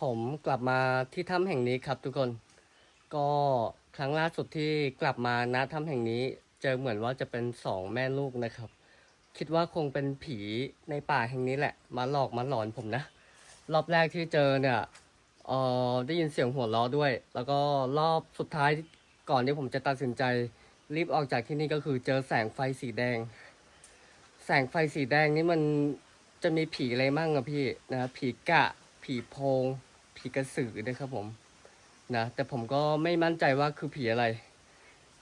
ผมกลับมาที่ถ้ำแห่งนี้ครับทุกคน ก็ครั้งล่าสุดที่กลับมาณถ้ำแห่งนี้ เจอเหมือนว่าจะเป็นสองแม่ลูกนะครับ คิดว่าคงเป็นผีในป่าแห่งนี้แหละ มาหลอกมาหลอนผมนะ รอบแรกที่เจอเนี่ยเออได้ยินเสียงหัวเราะด้วย แล้วก็รอบสุดท้ายก่อนที่ผมจะตัดสินใจรีบออกจากที่นี่ก็คือเจอแสงไฟสีแดง แสงไฟสีแดงนี่มันจะมีผีอะไรมั่งอะพี่นะผีกะ ผีโพง ผีกระสือด้วยครับผมนะแต่ผมก็ไม่มั่นใจว่าคือผีอะไร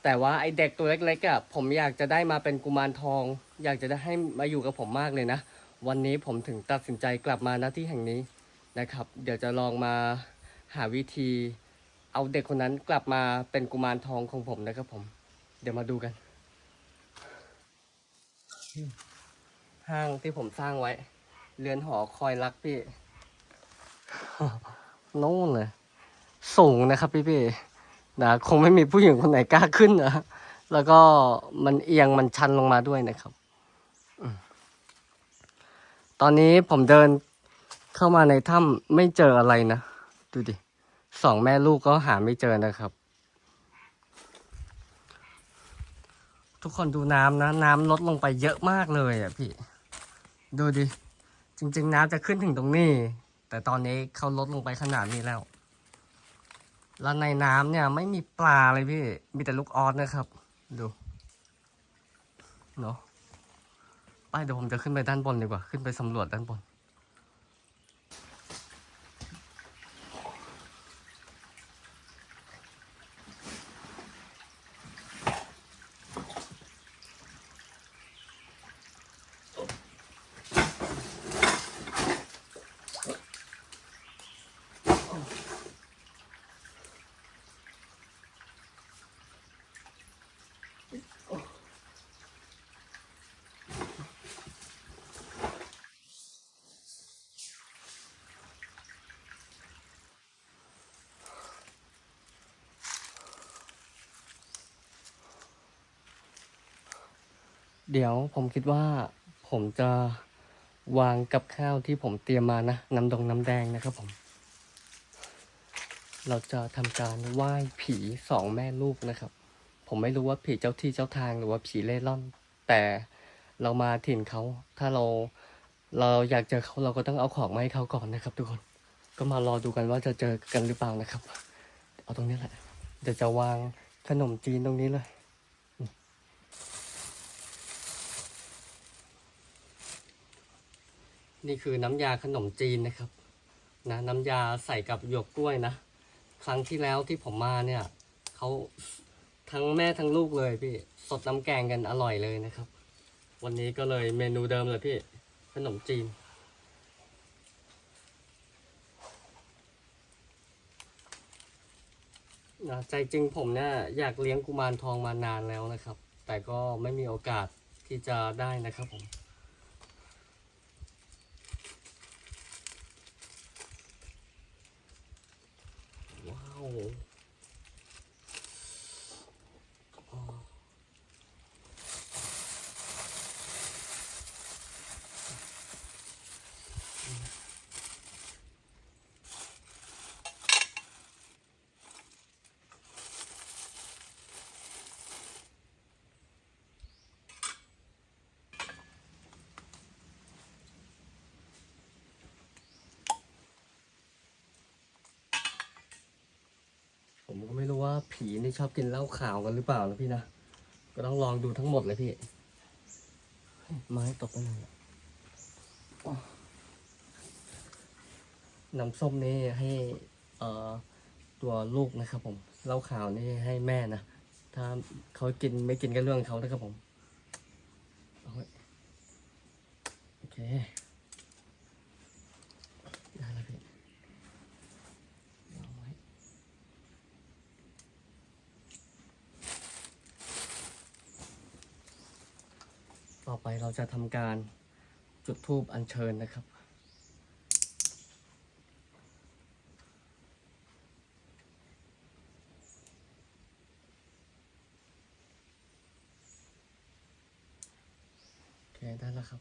แต่ว่าไอเด็กตัวเล็กๆอะผมอยากจะได้มาเป็นกุมารทอง อยากจะได้ให้มาอยู่กับผมมากเลยนะ วันนี้ผมถึงตัดสินใจกลับมาณที่แห่งนี้นะครับ เดี๋ยวจะลองมาหาวิธี เอาเด็กคนนั้นกลับมาเป็นกุมารทองของผมนะครับผม เดี๋ยวมาดูกัน ห้างที่ผมสร้างไว้ เรือนหอคอยรักพี่ โน่นเลยสูงนะครับพี่พี่นะคงไม่มีผู้หญิงคนไหนกล้าขึ้นนะแล้วก็มันเอียงมันชันลงมาด้วยนะครับ ตอนนี้ผมเดินเข้ามาในถ้ำไม่เจออะไรนะ ดูดิสองแม่ลูกก็หาไม่เจอนะครับ ทุกคนดูน้ำนะ น้ำลดลงไปเยอะมากเลยอะพี่ ดูดิ จริง ๆ น้ำจะขึ้นถึงตรงนี้ แต่ตอนนี้เขาลดลงไปขนาดนี้แล้ว แล้วในน้ำเนี่ยไม่มีปลาเลยพี่ มีแต่ลูกออสนะครับ ดู เนาะไปเดี๋ยวผมจะขึ้นไปด้านบนดีกว่า ขึ้นไปสำรวจด้านบน ดี๋ยวผมคิดว่าผมจะวางกับข้าวที่ผมเตรียมมานะน้ำดงน้ำแดงนะครับผม เราจะทำการไหว้ผีสองแม่ลูกนะครับ ผมไม่รู้ว่าผีเจ้าที่เจ้าทางหรือว่าผีเล่ร่อน แต่เรามาถิ่นเขาถ้าเราเราอยากเจอเขาเราก็ต้องเอาของมาให้เขาก่อนนะครับ ทุกคนก็มารอดูกันว่าจะเจอกันหรือเปล่านะครับ เอาตรงนี้แหละเดี๋ยวจะวางขนมจีนตรงนี้เลย นี่คือน้ำยาขนมจีนนะครับนะน้ำยาใส่กับหยวกกล้วยนะ ครั้งที่แล้วที่ผมมาเนี่ยเขาทั้งแม่ทั้งลูกเลยพี่สดน้ำแกงกันอร่อยเลยนะครับ วันนี้ก็เลยเมนูเดิมเลยพี่ขนมจีน นะใจจริงผมเนี่ยอยากเลี้ยงกุมารทองมานานแล้วนะครับ แต่ก็ไม่มีโอกาสที่จะได้นะครับผม ว้าวอ๋อผมก็ไม่รู้ว่า ผีนี่ชอบกินเหล้าขาวกันหรือเปล่านะพี่นะ ก็ต้องลองดูทั้งหมดเลยพี่ ไม้ตกไปหน่อยอ๋อน้ำส้มนี่ให้เอ่อตัวลูกนะครับผมเหล้าขาวนี่ให้แม่นะ ถ้าเขากินไม่กินก็เรื่องเขานะครับผมเอาไว้โอเค ต่อไปเราจะทำการจุดธูปอัญเชิญนะครับ โอเค ได้แล้วครับ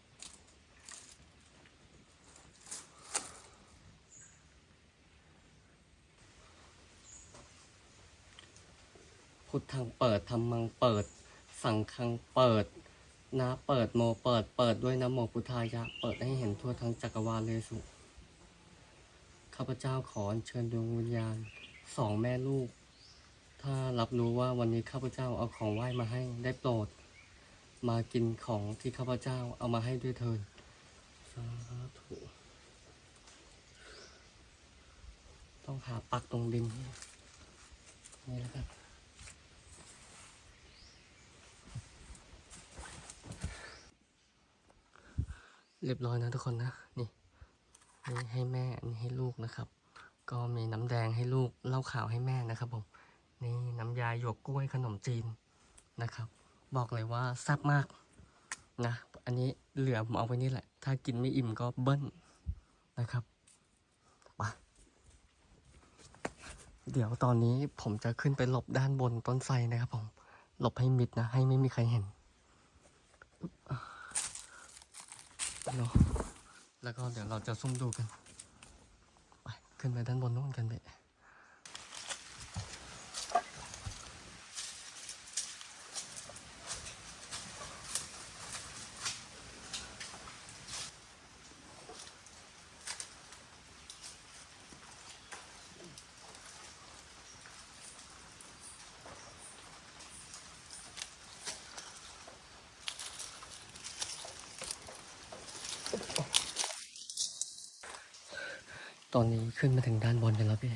พุทธังเปิดธรรมังเปิด สังฆังเปิด นะเปิดโมเปิดเปิดด้วยนะโมพุทธายะ เปิดให้เห็นทั่วทั้งจักรวาลเลยสุข้าพเจ้าขอเชิญดวงวิญญาณสองแม่ลูก ถ้ารับรู้ว่าวันนี้ข้าพเจ้าเอาของไหว้มาให้ได้โปรด มากินของที่ข้าพเจ้าเอามาให้ด้วยเถิดสาธุต้องหาปักตรงดินนี่แล้วกัน เรียบร้อยนะทุกคนนะนี่นี่ให้แม่นี่ให้ลูกนะครับ ก็มีน้ำแดงให้ลูกเหล้าขาวให้แม่นะครับผมนี่น้ำยาหยวกกล้วยขนมจีนนะครับ บอกเลยว่าแซ่บมากนะอันนี้เหลือผมเอาไว้นี่แหละ ถ้ากินไม่อิ่มก็เบิ้ลนะครับไปเดี๋ยวตอนนี้ผมจะขึ้นไปหลบด้านบนต้นไทรนะครับผมหลบให้มิดนะ ให้ไม่มีใครเห็นเนาะ แล้วก็เดี๋ยวเราจะซุ่มดูกัน ไป ขึ้นไปด้านบนนู้นกันเบะ ตอนนี้ขึ้นมาถึงด้านบนกันแล้วพี่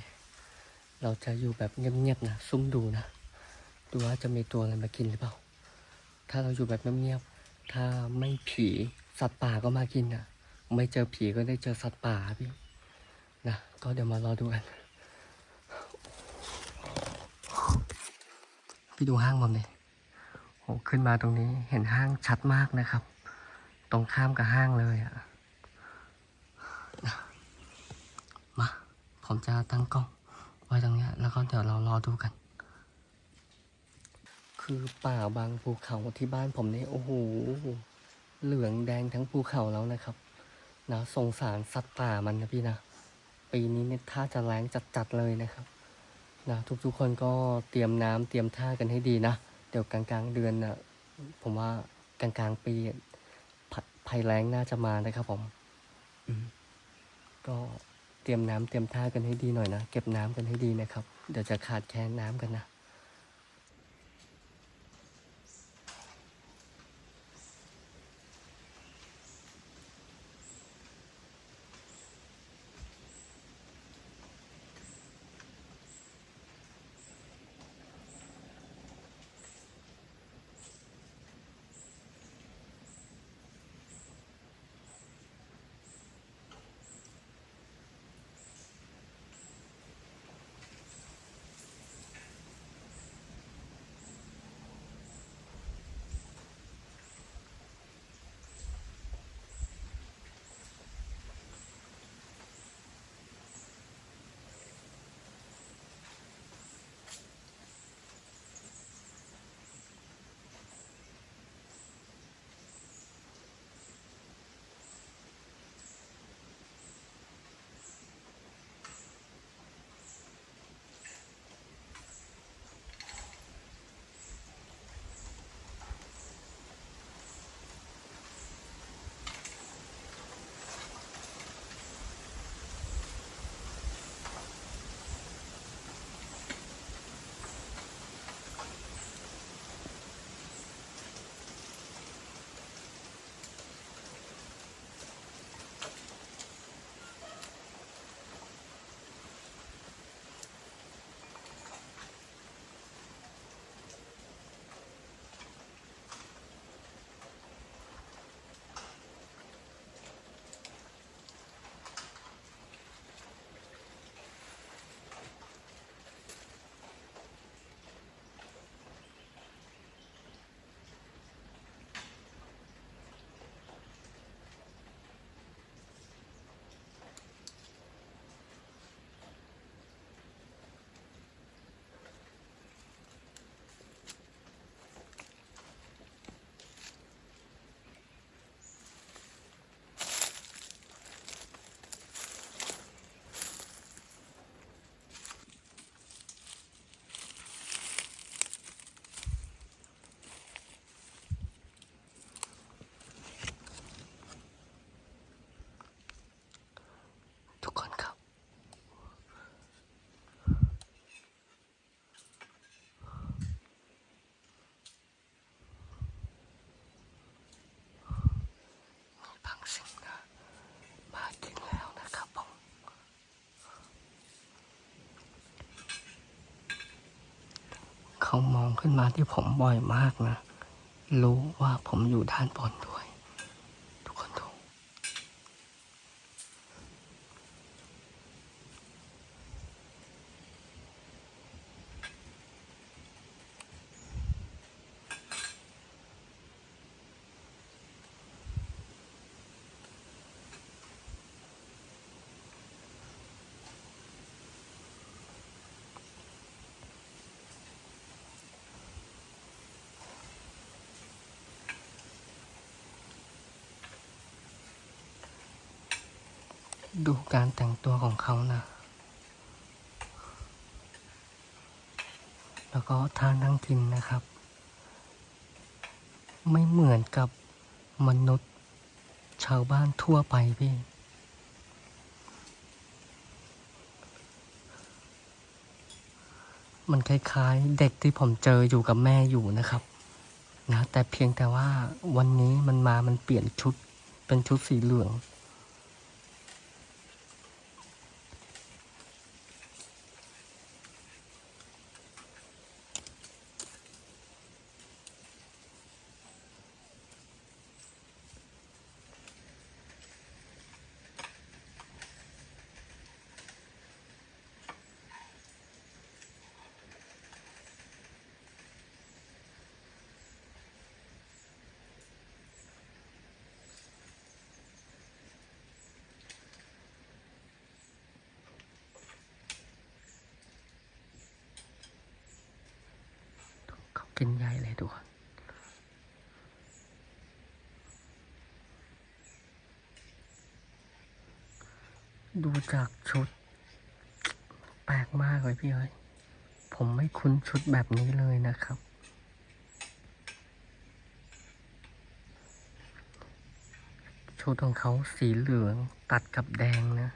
เราจะอยู่แบบเงียบๆนะ ซุ่มดูนะ ดูว่าจะมีตัวอะไรมากินหรือเปล่า ถ้าเราอยู่แบบเงียบๆ ถ้าไม่ผีสัตว์ป่าก็มากินนะไม่เจอผีก็ได้เจอสัตว์ป่าพี่ นะ ก็เดี๋ยวมารอดูกัน พี่ดูห้างผมเลยโหขึ้นมาตรงนี้เห็นห้างชัดมากนะครับ ตรงข้ามกับห้างเลยอะนะมา ผมจะตั้งกล้องไว้ตรงนี้แล้วก็เดี๋ยวเรารอดูกัน คือป่าบางภูเขาที่บ้านผมเนี่ยโอ้โหเหลืองแดงทั้งภูเขาแล้วนะครับนะสงสารสัตว์ป่ามันนะพี่นะ ปีนี้เนี่ยท่าจะแรงจัดๆเลยนะครับนะทุกๆคนก็เตรียมน้ำเตรียมท่ากันให้ดีนะ เดี๋ยวกลางๆเดือนนะผมว่ากลางๆปีภัยแรงน่าจะมานะครับผมมก็ เตรียมน้ำเตรียมท่ากันให้ดีหน่อยนะ เก็บน้ำกันให้ดีนะครับ เดี๋ยวจะขาดแคลนน้ำกันนะ เขามองขึ้นมาที่ผมบ่อยมากนะ รู้ว่าผมอยู่ด้านบนด้วย ดูการแต่งตัวของเขานะ แล้วก็ท่านั่งกินนะครับ ไม่เหมือนกับมนุษย์ชาวบ้านทั่วไปพี่มันคล้ายๆ เด็กที่ผมเจออยู่กับแม่อยู่นะครับนะแต่เพียงแต่ว่าวันนี้มันมามันเปลี่ยนชุดเป็นชุดสีเหลือง เขากิน ทุกคนดูจากชุด แปลกมากเลยพี่เอ้ยผมไม่คุ้นชุดแบบนี้เลยนะครับ ชุดของเขาสีเหลืองตัดกับแดงนะ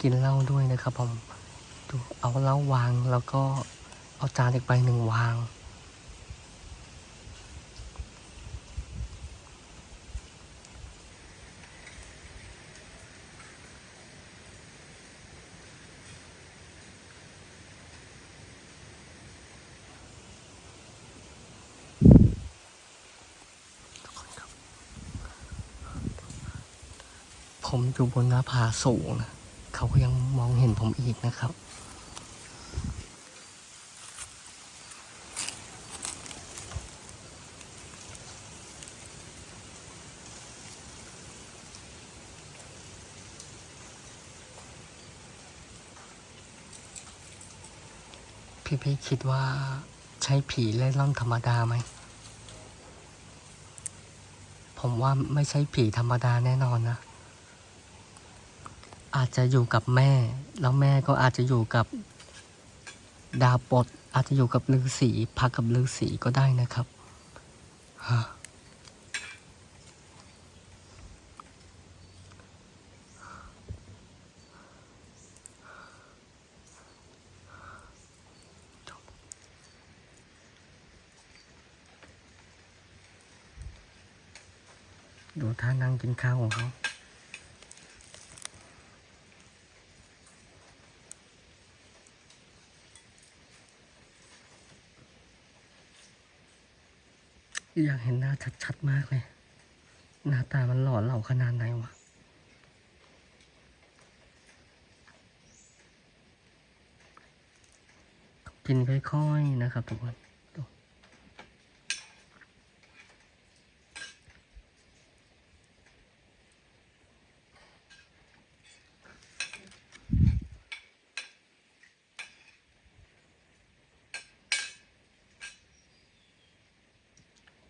กินเหล้าด้วยนะครับผมดูเอาเหล้าวางแล้วก็เอาจานอีกใบหนึ่งวางผมอยู่บนหน้าผาสูงนะ เขาก็ยังมองเห็นผมอีกนะครับ พี่พี่คิดว่าใช่ผีเล่ร่อนธรรมดาไหม ผมว่าไม่ใช่ผีธรรมดาแน่นอนนะ อาจจะอยู่กับแม่ แล้วแม่ก็อาจจะอยู่กับดาปดอาจจะอยู่กับฤาษีพักกับฤาษีก็ได้นะครับฮะดูท่านั่งกินข้าวของเขา อยากเห็นหน้าชัดๆมากเลย หน้าตามันหล่อเหลาขนาดไหนวะกินค่อยๆนะครับทุกคนดู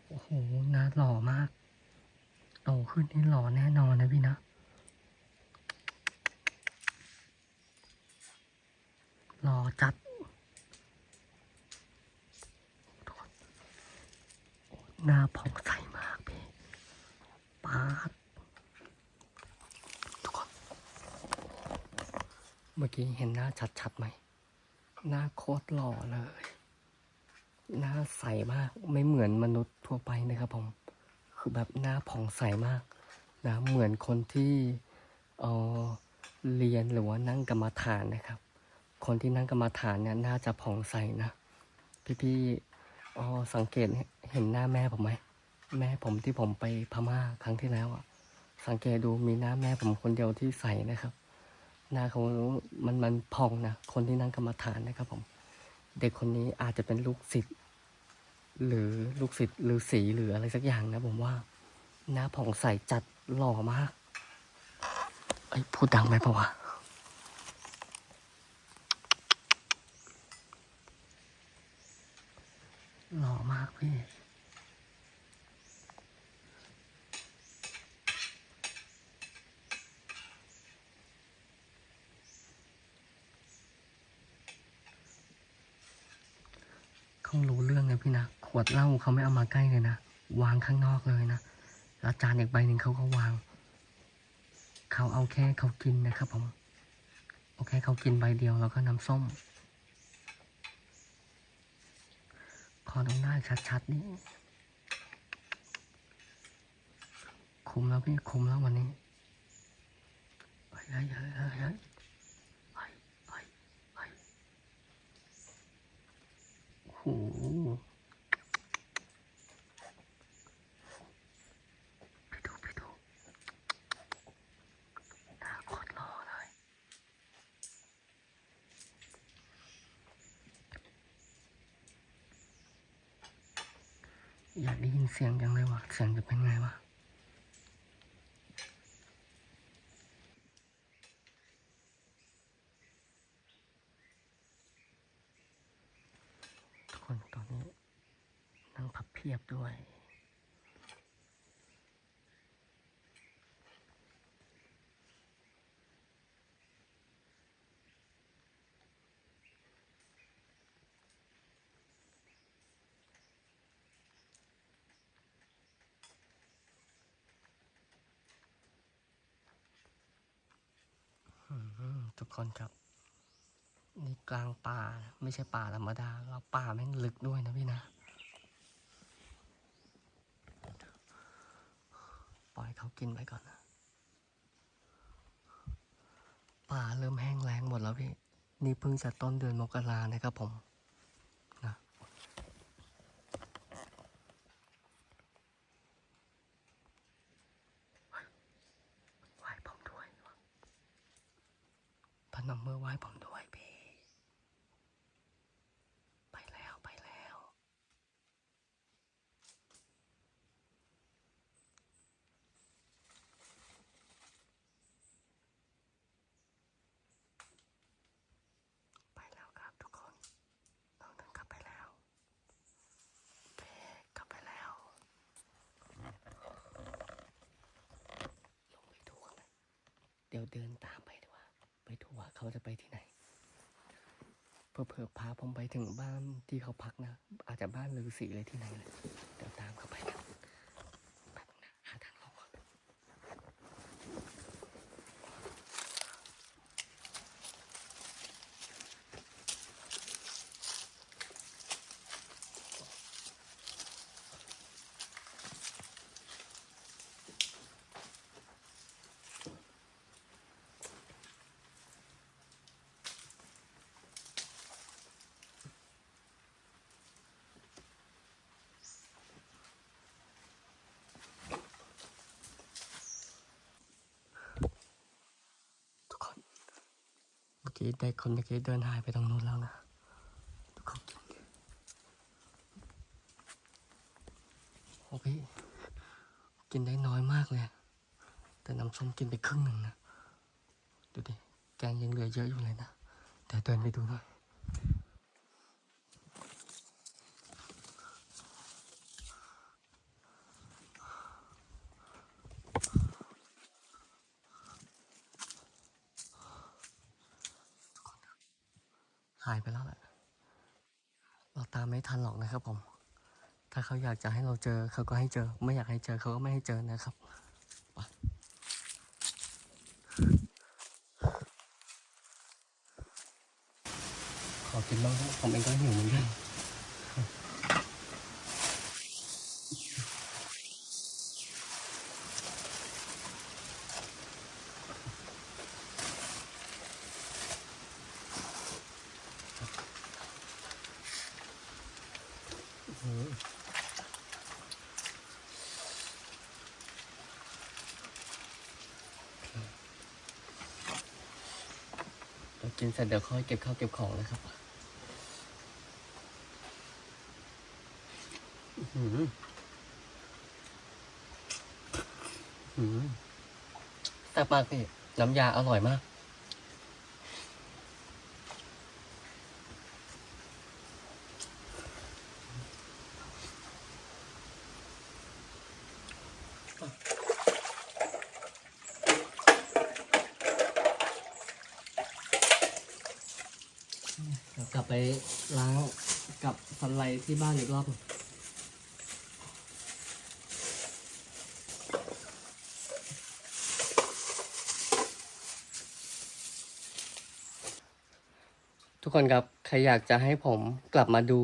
โอ้โหหน้าหล่อมาก โตขึ้นนี่หล่อแน่นอนนะพี่นะ หล่อจัด หน้าผ่องใสมากพี่ปาดทุกคน เมื่อกี้เห็นหน้าชัดๆไหม หน้าโคตรหล่อเลย หน้าใสมาก ไม่เหมือนมนุษย์ทั่วไปนะครับผม คือแบบหน้าผ่องใสมากนะ เหมือนคนที่เออเรียนหรือว่านั่งกรรมฐานนะครับ คนที่นั่งกรรมฐานเนี่ยน่าจะผ่องใสนะ พี่ๆอ๋อสังเกตเเห็นหน้าแม่ผมไหม แม่ผมที่ผมไปพม่าครั้งที่แล้วอะ สังเกตดูมีหน้าแม่ผมคนเดียวที่ใส่นะครับ หน้าเขามันมันพองนะ คนที่นั่งกรรมฐานนะครับผม เด็กคนนี้อาจจะเป็นลูกศิษย์หรือลูกศิษย์หรือสีหรืออะไรสักอย่างนะผมว่า หน้าผ่องใสจัดหล่อมาก ไอ้พูดดังไหมปะวะากพี่เขารู้เรื่องนะพี่นะ ขวดเหล้าเขาไม่เอามาใกล้เลยนะ วางข้างนอกเลยนะแล้วจานอีกใบหนึ่งเขาก็วาง เขาเอาแค่เขากินนะครับผมเอาแค่เขากินใบเดียวแล้วก็น้ำส้ม ขอตรงหน้าชัดๆนี่คุมแล้วพี่คุมแล้ววันนี้ไปไปไปไปไปโอ้ อยากได้ยินเสียงจังเลยวะเสียงจะเป็นไงวะทุกคนตอนนี้นั่งพับเพียบด้วย ทุกคนครับ นี่กลางป่าไม่ใช่ป่าธรรมดาเราป่าแม่งลึกด้วยนะพี่นะ ปล่อยเขากินไปก่อนนะ ป่าเริ่มแห้งแล้งหมดแล้วพี่ นี่เพิ่งจะต้นเดือนมกรานะครับผม นะเฮ้ยไหว้ผมด้วยวะพนมมือไหว้ผมด้วยพี่ ไปแล้วไปแล้ว ไปแล้วครับทุกคนน้องนึงกลับไปแล้วเพ่กลับไปแล้ว ลงไปดูกันเลยเดี๋ยวเดินตามไปดีกว่า ไปดูว่าเขาจะไปที่ไหนเพื่อพาผมไปถึงบ้านที่เขาพักนะ อาจจะบ้านฤาษีเลยที่ไหนเลย เดี๋ยวตามเขาไปกันป๊บนึงนะหาทางลงก่อนทุกคน เมื่อ กี้ได้คนเมื่อกี้เดินหายไปตรงนู้นแล้วนะทุกคนโอ้พี่กินได้น้อยมากเลย แต่น้ำส้มกินไปครึ่งหนึ่งนะ ดูดิ แกงยังเหลือเยอะอยู่เลยนะ แต่เดินไปดูหน่อย หายไปแล้วแหละ เราตามไม่ทันหรอกนะครับผม ถ้า เขาอยากจะให้เราเจอเขาก็ให้เจอ ไม่อยากให้เจอเขาก็ไม่ให้เจอนะครับขอกินบ้างผมเองก็หิวเหมือนกัน สร็จเดี๋ยวค่อยเก็บข้าวเก็บของนะครับอื้อหืมหืมแต่ปากพี่น้ำยาอร่อยมาก เดี๋ยวกลับไปล้างกับฟันไล ที่บ้านอีกรอบทุกคนครับ ใครอยากจะให้ผมกลับมาดู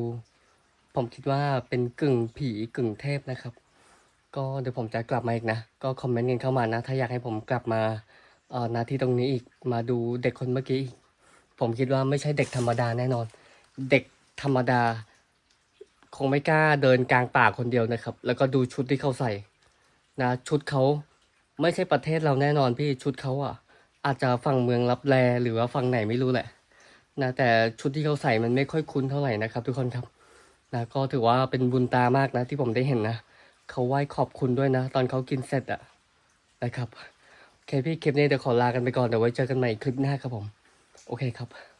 ผมคิดว่าเป็นกึ่งผีกึ่งเทพนะครับ ก็เดี๋ยวผมจะกลับมาอีกนะ ก็คอมเมนต์กันเข้ามานะ ถ้าอยากให้ผมกลับมาเอ่อนาที่ตรงนี้อีกมาดูเด็กคนเมื่อกี้อีกผมคิดว่าไม่ใช่เด็กธรรมดาแน่นอน เด็กธรรมดา คงไม่กล้าเดินกลางป่าคนเดียวนะครับ แล้วก็ดูชุดที่เขาใส่นะชุดเขาไม่ใช่ประเทศเราแน่นอนพี่ชุดเขาอะ อาจจะฝั่งเมืองรับแลหรือว่าฝั่งไหนไม่รู้แหละนะแต่ชุดที่เขาใส่มันไม่ค่อยคุ้นเท่าไหร่นะครับ ทุกคนครับนะก็ถือว่าเป็นบุญตามากนะ ที่ผมได้เห็นนะเขาไหว้ขอบคุณด้วยนะ ตอนเขากินเสร็จอะนะครับโอเคพี่คลิปนี้เดี๋ยวขอลากันไปก่อนเดี๋ยวไว้เจอกันใหม่คลิปหน้าครับผม โอเคครับ